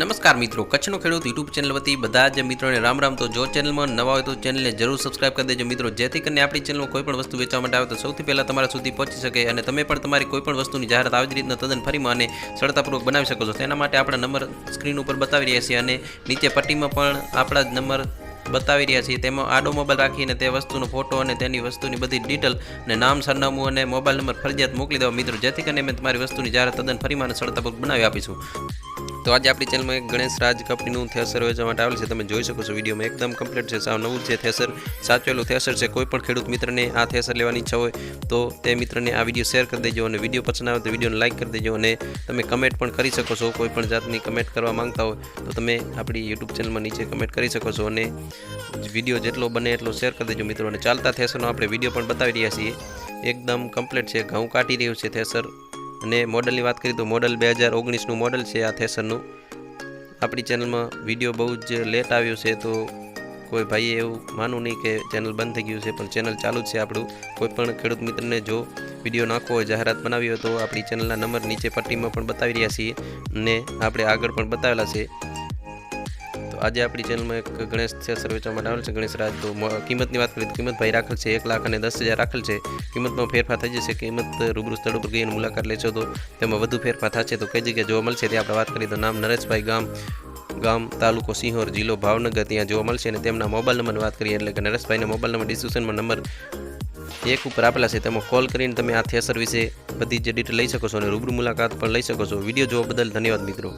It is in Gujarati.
નમસ્કાર મિત્રો, કચ્છનો ખેડૂત યુટ્યુબ ચેનલ વતી બધા જ મિત્રોને રામ રામ. તો જો ચેનલમાં નવા હોય તો ચેનલને જરૂર સબસ્ક્રાઇબ કરી દેજો મિત્રો. જેથી કરીને આપણી ચેનલમાં કોઈ પણ વસ્તુ વેચવા માટે આવે તો સૌથી પહેલાં તમારા સુધી પહોંચી શકે અને તમે પણ તમારી કોઈ પણ વસ્તુની જાહેરાત આવી જ રીતના તદ્દન ફરીમાં અને સરળતાપૂર્વક બનાવી શકો છો. તેના માટે આપણા નંબર સ્ક્રીન ઉપર બતાવી રહ્યા છીએ અને નીચે પટ્ટીમાં પણ આપણા જ નંબર બતાવી રહ્યા છીએ. તેમાં આડો મોબાઈલ રાખીને તે વસ્તુનો ફોટો અને તેની વસ્તુની બધી ડિટેલ અને નામ, સરનામું અને મોબાઈલ નંબર ફરજિયાત મોકલી દેવા મિત્રો. જેથી કરીને અમે તમારી વસ્તુની જાહેરાત તદ્દન ફરીમાં સરળતાપૂર્વક બનાવી આપીશું. તો આજે આપણી ચેનલમાં એક ગણેશ રાજ કંપનીનું થેસર વેચવા માટે આવેલ છે. તમે જોઈ શકો છો, વિડીયોમાં એકદમ કમ્પ્લીટ છે. સાવ નવું છે થેસર. સાચવેલું થેસર છે. કોઈ પણ ખેડૂત મિત્રને આ થેસર લેવાની ઈચ્છા હોય તો તે મિત્રને આ વીડિયો શેર કરી દેજો અને વીડિયો પસંદ આવે તો વિડીયોને લાઇક કરી દેજો અને તમે કમેન્ટ પણ કરી શકો છો. કોઈ પણ જાતની કમેન્ટ કરવા માંગતા હોય તો તમે આપણી યુટ્યુબ ચેનલમાં નીચે કમેન્ટ કરી શકો છો અને વીડિયો જેટલો બને એટલો શેર કરી દેજો મિત્રો. અને ચાલતા થેસરનો આપણે વીડિયો પણ બતાવી રહ્યા છીએ. એકદમ કમ્પ્લીટ છે. ઘઉં કાઢી રહ્યું છે થેસર. અને મોડલની વાત કરીએ તો મોડલ બે હજાર ઓગણીસનું મોડલ છે આ થેસરનું આપણી ચેનલમાં વીડિયો બહુ જ લેટ આવ્યો છે તો કોઈ ભાઈએ એવું માનવું નહીં કે ચેનલ બંધ થઈ ગયું છે, પણ ચેનલ ચાલુ જ છે આપણું. કોઈ પણ ખેડૂત મિત્રને જો વીડિયો નાખવો હોય, જાહેરાત બનાવી હોય તો આપણી ચેનલના નંબર નીચે પટ્ટીમાં પણ બતાવી રહ્યા છીએ અને આપણે આગળ પણ બતાવેલા છે. તો આજે આપણી ચેનલમાં એક ગણેશ થેસર વેચવા માટે આવેલ છે. ગણેશ રાજ તો કિંમતની વાત કરીએ તો કિંમત ભાઈ રાખેલ છે. એક લાખ અને દસ હજાર રાખેલ છે. કિંમતમાં ફેરફાર થઈ જશે. કિંમત રૂબરૂ સ્થળ ઉપર ગઈને મુલાકાત લેશો તો તેમાં વધુ ફેરફાર થશે. તો કઈ જગ્યાએ જોવા મળશે તે આપણે વાત કરીએ તો નામ નરેશભાઈ ગામ ગામ તાલુકો સિંહોર જિલ્લો ભાવનગર. ત્યાં જોવા મળશે અને તેમના મોબાઈલ નંબરની વાત કરીએ એટલે કે નરેશભાઈના મોબાઈલ નંબર ડિસ્ક્રિપ્શનમાં નંબર એક ઉપર આપેલા છે. તેમાં કોલ કરીને તમે આ થેસર વિશે બધી જ ડિટેલ લઈ શકો છો અને રૂબરૂ મુલાકાત પણ લઈ શકો છો. વીડિયો જોવા બદલ ધન્યવાદ મિત્રો.